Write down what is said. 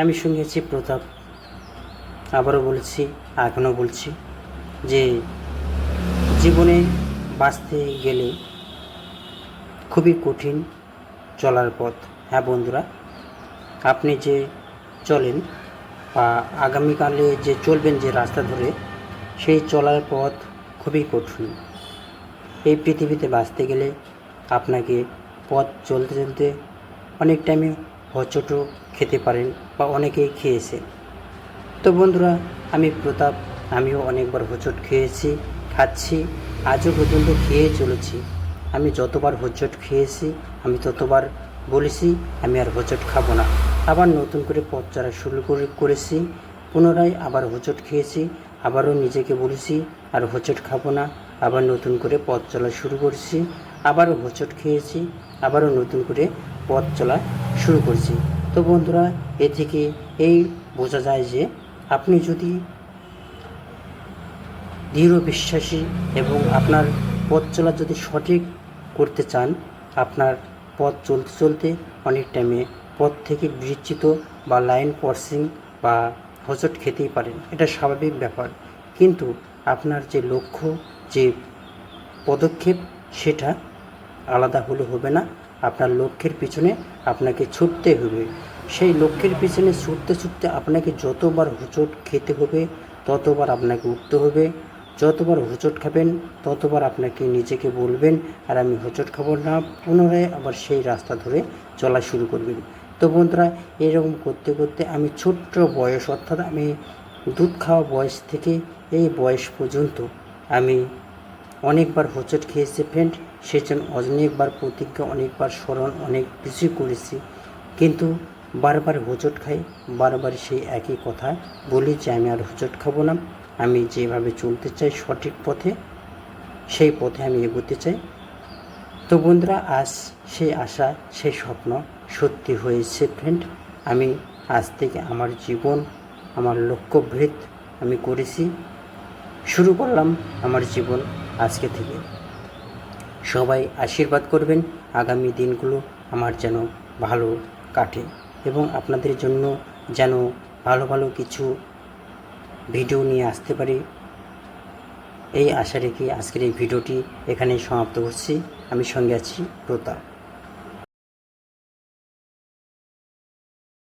আমি আছি প্রতাপ। আবারও বলছি, এখনও বলছি যে জীবনে বাঁচতে গেলে খুবই কঠিন চলার পথ। হ্যাঁ বন্ধুরা, আপনি যে চলেন বা আগামীকালে যে চলবেন যে রাস্তা ধরে, সেই চলার পথ খুবই কঠিন। এই পৃথিবীতে বাঁচতে গেলে আপনাকে পথ চলতে চলতে অনেক টাইমে হচটও খেতে পারেন বা অনেকেই খেয়েছে। তো বন্ধুরা, আমি প্রতাপ, আমিও অনেকবার হোঁচট খেয়েছি, খাচ্ছি, আজও পর্যন্ত খেয়ে চলেছি। আমি যতবার হোঁচট খেয়েছি, আমি ততবার বলেছি, আমি আর হোঁচট খাব না। আবার নতুন করে পথ চলা শুরু করে, করেছি, পুনরায় আবার হোঁচট খেয়েছি, আবারও নিজেকে বলেছি, আর হোঁচট খাব না। আবার নতুন করে পথ চলা শুরু করছি, আবারও হোঁচট খেয়েছি, আবারও নতুন করে পথ চলা শুরু করছি। তো বন্ধুরা, এ থেকে এই বোঝা যায় যে আপনি যদি দৃঢ় বিশ্বাসী এবং আপনার পথ চলা যদি সঠিক করতে চান, আপনার পথ চলতে চলতে অনেক টাইমে পথ থেকে বিচ্ছিত বা লাইন ক্রসিং বা হোঁচট খেতেই পারেন। এটা স্বাভাবিক ব্যাপার। কিন্তু আপনার যে লক্ষ্য, যে পদক্ষেপ, সেটা আলাদা হলে হবে না। আপনার লক্ষ্যের পিছনে আপনাকে ছুটতে হবে। সেই লক্ষ্যের পিছনে ছুটতে ছুটতে আপনাকে যতবার হোঁচট খেতে হবে, ততবার আপনাকে উঠতে হবে। যতবার হোঁচট খাবেন, ততবার আপনাকে নিজেকে বলবেন, আর আমি হোঁচট খাব না। পুনরায় আবার সেই রাস্তা ধরে চলা শুরু করবেন। তো বন্ধুরা, এরকম করতে করতে আমি ছোট্ট বয়স, অর্থাৎ আমি দুধ খাওয়া বয়স থেকে এই বয়স পর্যন্ত আমি অনেকবার হোঁচট খেয়েছি ফ্রেন্ড সেই জন্য অনেকবার প্রতিজ্ঞা, অনেকবার স্মরণ, অনেক কিছুই করেছি। কিন্তু বারবার হোঁচট খাই বারবার সেই একই কথা বলি যে, আমি আর হোঁচট খাব না। আমি যেভাবে চলতে চাই সঠিক পথে, সেই পথে আমি এগোতে চাই। তো বন্ধুরা, আজ সেই আশা, সেই স্বপ্ন সত্যি হয়েছে ফ্রেন্ড। আমি আজ থেকে আমার জীবন, আমার লক্ষ্যভেদ আমি করেছি। শুরু করলাম আমার জীবন আজকে থেকে। সবাই আশীর্বাদ করবেন। আগামী দিনগুলো আমার যেন ভালো কাটে এবং আপনাদের জন্য যেন ভালো ভালো কিছু ভিডিও নিয়ে আসতে পারি। এই আশা রেখে আজকের এই ভিডিওটি এখানেই সমাপ্ত করছি। আমি সঙ্গে আছি প্রতাপ।